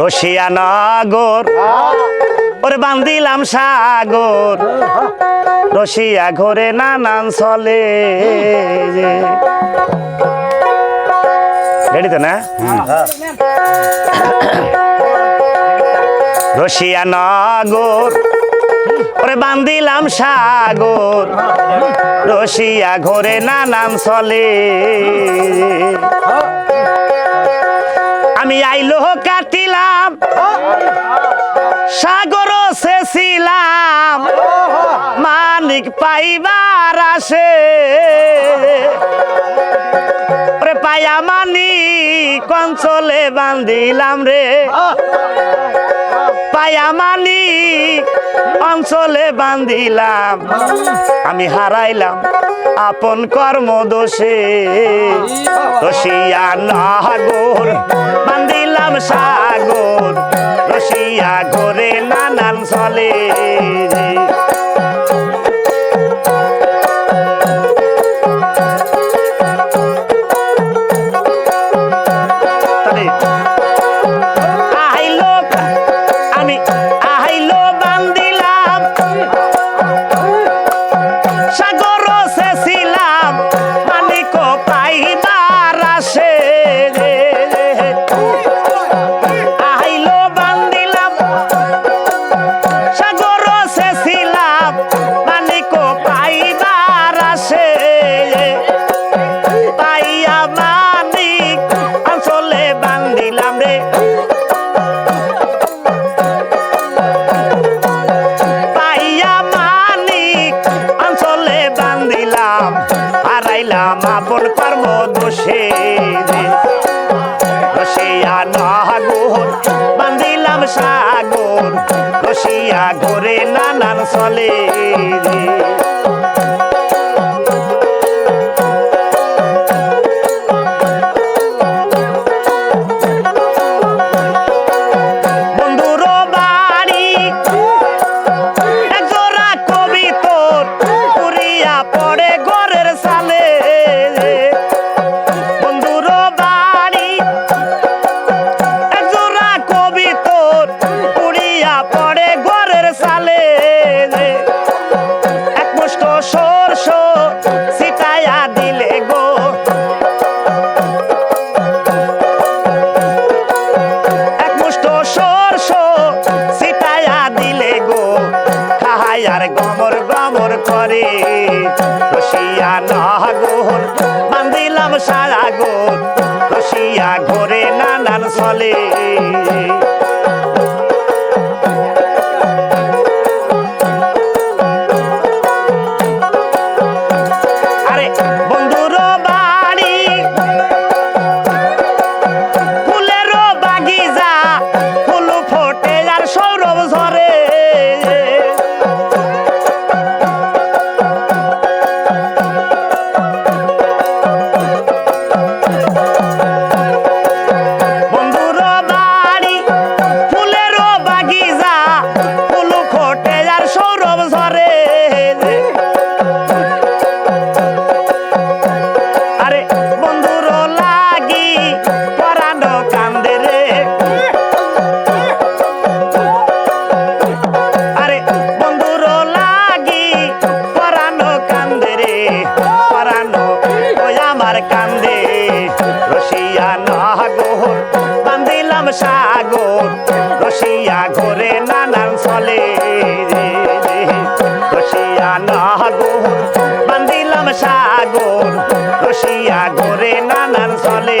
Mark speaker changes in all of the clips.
Speaker 1: রশিয়া নগর। ওরে বান্দিলাম সাগর। রশিয়া ঘরে নানান চলে রেডি তো না? রশিয়া নগর। ওরে বান্দিলাম সাগর। রশিয়া ঘরে নানান চলে আমি আইলো কাটিলাম। সাগর শেছিলাম মানিক পাইবার আসে। ওরে পায়া মানিক কঞ্চলে বান্ধিলাম রে। পায়া মানিক অঞ্চলে বান্ধিলাম। আমি হারাইলাম আপন কর্ম দোষে রশিয়া নাগর বান্ধিলাম সাগর রশিয়া ঘরে নানান চলে। হারাইলাম আপন কর্ম দোষে রসিয়া নাগর বান্ধিলাম সাগর রসিয়া ঘরে নানান চলে বন্ধুর করে রসিয়া নাগর বান্দিলাম সারা গোর। রসিয়া ঘরে নানান চলে ঘরে নানান চলে। রসিয়া নাগর বান্দিলাম সাগর রসিয়া করে নানান চলে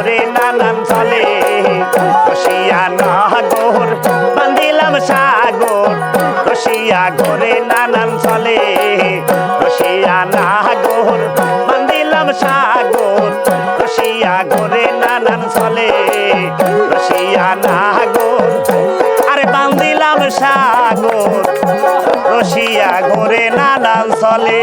Speaker 1: রসিয়া ঘরে নানান চলে রসিয়া নাগর বান্দিলাম সাগর রসিয়া ঘরে নানান চলে রসিয়া নাগর, আরে বান্দিলাম সাগর রসিয়া ঘরে নানান চলে